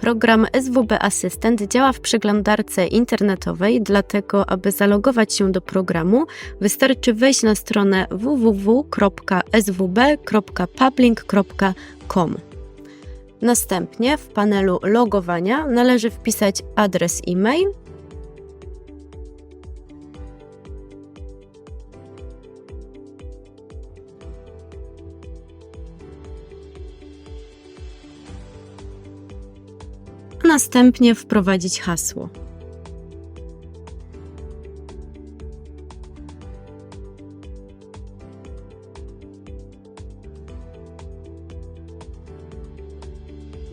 Program SWB Asystent działa w przeglądarce internetowej, dlatego aby zalogować się do programu, wystarczy wejść na stronę www.swb.public.com. Następnie w panelu logowania należy wpisać adres e-mail następnie wprowadzić hasło.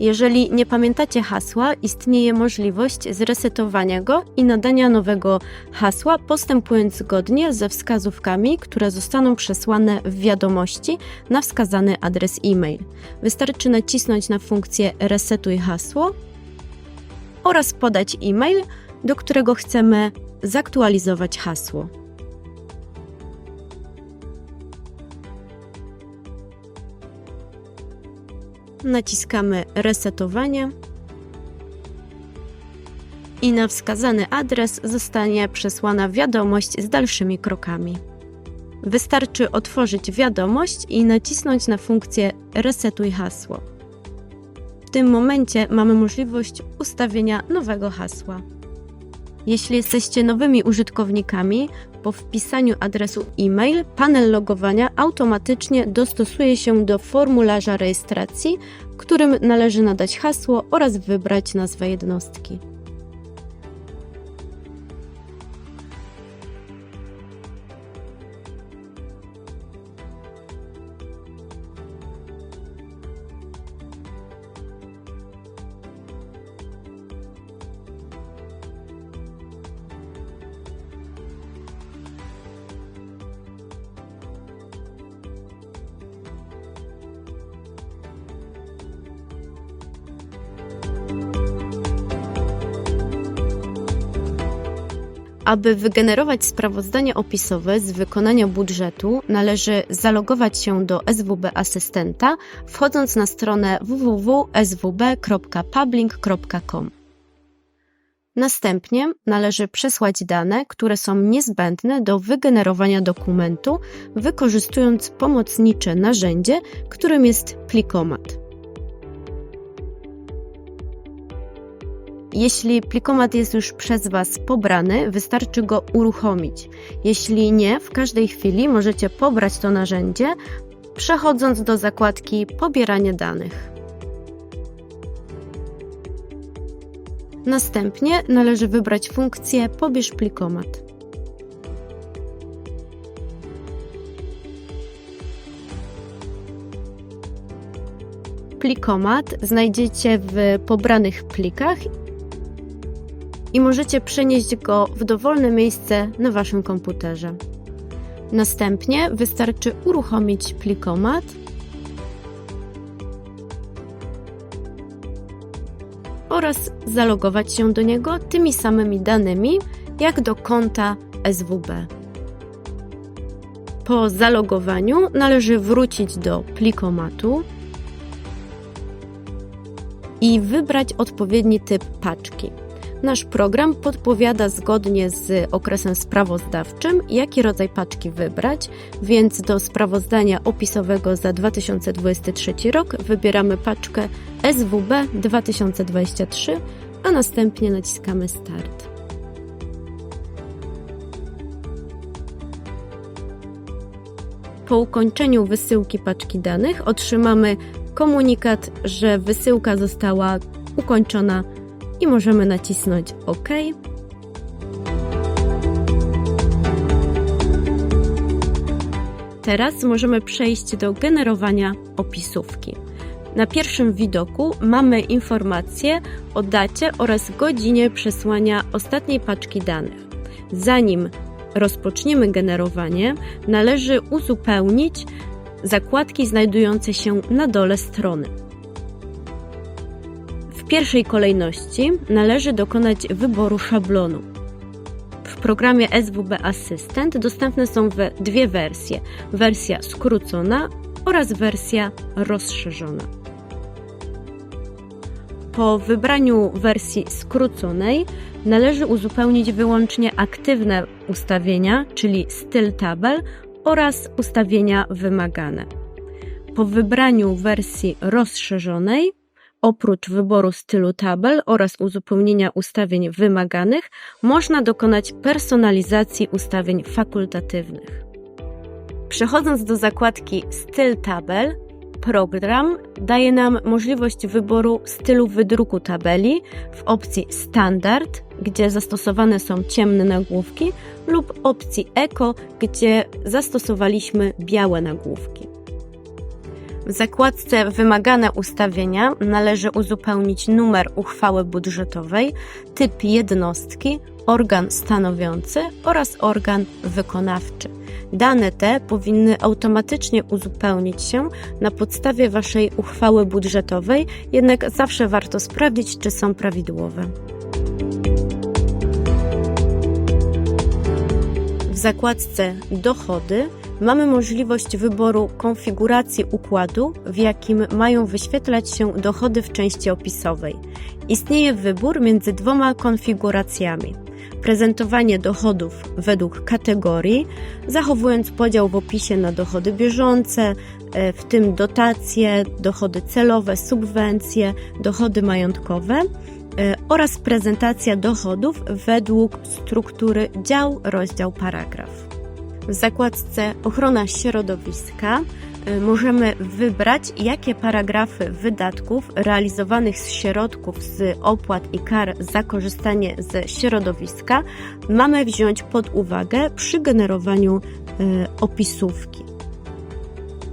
Jeżeli nie pamiętacie hasła, istnieje możliwość zresetowania go i nadania nowego hasła, postępując zgodnie ze wskazówkami, które zostaną przesłane w wiadomości na wskazany adres e-mail. Wystarczy nacisnąć na funkcję Resetuj hasło oraz podać e-mail, do którego chcemy zaktualizować hasło. Naciskamy Resetowanie i na wskazany adres zostanie przesłana wiadomość z dalszymi krokami. Wystarczy otworzyć wiadomość i nacisnąć na funkcję Resetuj hasło. W tym momencie mamy możliwość ustawienia nowego hasła. Jeśli jesteście nowymi użytkownikami, po wpisaniu adresu e-mail panel logowania automatycznie dostosuje się do formularza rejestracji, którym należy nadać hasło oraz wybrać nazwę jednostki. Aby wygenerować sprawozdanie opisowe z wykonania budżetu, należy zalogować się do SWB Asystenta, wchodząc na stronę www.swb.public.com. Następnie należy przesłać dane, które są niezbędne do wygenerowania dokumentu, wykorzystując pomocnicze narzędzie, którym jest plikomat. Jeśli plikomat jest już przez Was pobrany, wystarczy go uruchomić. Jeśli nie, w każdej chwili możecie pobrać to narzędzie, przechodząc do zakładki Pobieranie danych. Następnie należy wybrać funkcję Pobierz plikomat. Plikomat znajdziecie w pobranych plikach i możecie przenieść go w dowolne miejsce na Waszym komputerze. Następnie wystarczy uruchomić plikomat oraz zalogować się do niego tymi samymi danymi jak do konta SWB. Po zalogowaniu należy wrócić do plikomatu i wybrać odpowiedni typ paczki. Nasz program podpowiada zgodnie z okresem sprawozdawczym, jaki rodzaj paczki wybrać, więc do sprawozdania opisowego za 2023 rok wybieramy paczkę SWB 2023, a następnie naciskamy Start. Po ukończeniu wysyłki paczki danych otrzymamy komunikat, że wysyłka została ukończona i możemy nacisnąć OK. Teraz możemy przejść do generowania opisówki. Na pierwszym widoku mamy informację o dacie oraz godzinie przesłania ostatniej paczki danych. Zanim rozpoczniemy generowanie, należy uzupełnić zakładki znajdujące się na dole strony pierwszej kolejności należy dokonać wyboru szablonu. W programie SWB Assistant dostępne są we dwie wersje: wersja skrócona oraz wersja rozszerzona. Po wybraniu wersji skróconej należy uzupełnić wyłącznie aktywne ustawienia, czyli styl tabel oraz ustawienia wymagane. Po wybraniu wersji rozszerzonej, oprócz wyboru stylu tabel oraz uzupełnienia ustawień wymaganych, można dokonać personalizacji ustawień fakultatywnych. Przechodząc do zakładki Styl tabel, program daje nam możliwość wyboru stylu wydruku tabeli w opcji Standard, gdzie zastosowane są ciemne nagłówki, lub opcji Eco, gdzie zastosowaliśmy białe nagłówki. W zakładce Wymagane ustawienia należy uzupełnić numer uchwały budżetowej, typ jednostki, organ stanowiący oraz organ wykonawczy. Dane te powinny automatycznie uzupełnić się na podstawie Waszej uchwały budżetowej, jednak zawsze warto sprawdzić, czy są prawidłowe. W zakładce Dochody mamy możliwość wyboru konfiguracji układu, w jakim mają wyświetlać się dochody w części opisowej. Istnieje wybór między dwoma konfiguracjami. Prezentowanie dochodów według kategorii, zachowując podział w opisie na dochody bieżące, e, w tym dotacje, dochody celowe, subwencje, dochody majątkowe e, oraz prezentacja dochodów według struktury dział, rozdział, paragraf. W zakładce Ochrona środowiska y, możemy wybrać, jakie paragrafy wydatków realizowanych z środków z opłat i kar za korzystanie ze środowiska mamy wziąć pod uwagę przy generowaniu y, opisówki.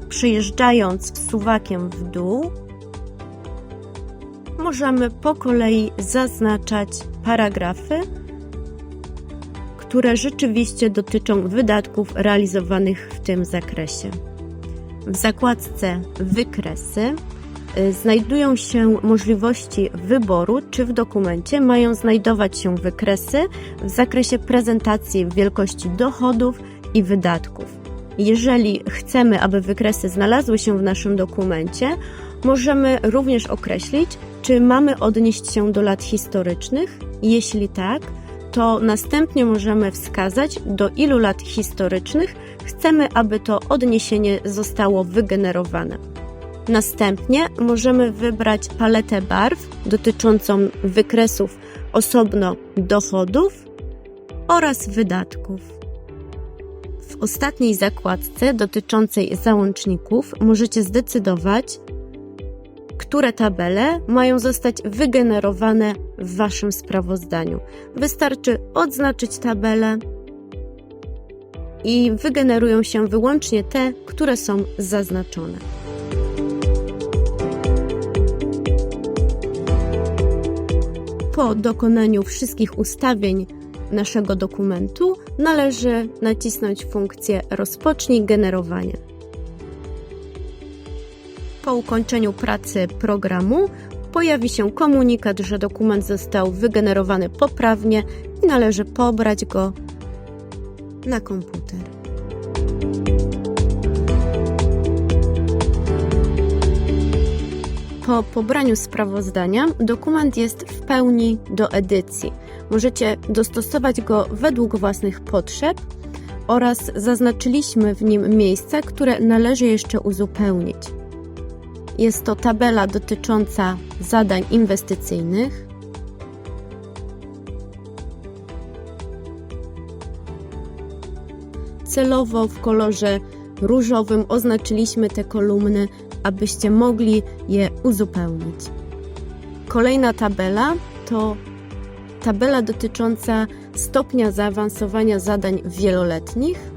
Przyjeżdżając suwakiem w dół, możemy po kolei zaznaczać paragrafy, które rzeczywiście dotyczą wydatków realizowanych w tym zakresie. W zakładce Wykresy y, znajdują się możliwości wyboru, czy w dokumencie mają znajdować się wykresy w zakresie prezentacji wielkości dochodów i wydatków. Jeżeli chcemy, aby wykresy znalazły się w naszym dokumencie, możemy również określić, czy mamy odnieść się do lat historycznych. Jeśli tak, to następnie możemy wskazać, do ilu lat historycznych chcemy, aby to odniesienie zostało wygenerowane. Następnie możemy wybrać paletę barw dotyczącą wykresów osobno dochodów oraz wydatków. W ostatniej zakładce dotyczącej załączników możecie zdecydować, które tabele mają zostać wygenerowane w Waszym sprawozdaniu. Wystarczy odznaczyć tabelę i wygenerują się wyłącznie te, które są zaznaczone. Po dokonaniu wszystkich ustawień naszego dokumentu należy nacisnąć funkcję Rozpocznij generowanie. Po ukończeniu pracy programu pojawi się komunikat, że dokument został wygenerowany poprawnie i należy pobrać go na komputer. Po pobraniu sprawozdania dokument jest w pełni do edycji. Możecie dostosować go według własnych potrzeb oraz zaznaczyliśmy w nim miejsca, które należy jeszcze uzupełnić. Jest to tabela dotycząca zadań inwestycyjnych. Celowo w kolorze różowym oznaczyliśmy te kolumny, abyście mogli je uzupełnić. Kolejna tabela to tabela dotycząca stopnia zaawansowania zadań wieloletnich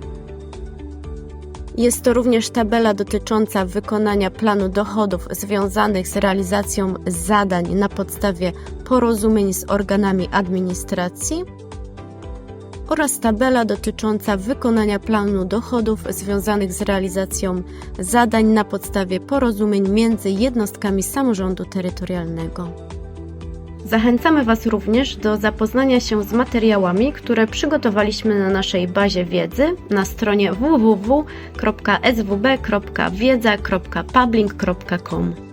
jest to również tabela dotycząca wykonania planu dochodów związanych z realizacją zadań na podstawie porozumień z organami administracji oraz tabela dotycząca wykonania planu dochodów związanych z realizacją zadań na podstawie porozumień między jednostkami samorządu terytorialnego. Zachęcamy Was również do zapoznania się z materiałami, które przygotowaliśmy na naszej bazie wiedzy na stronie www.swb.wiedza.publing.com.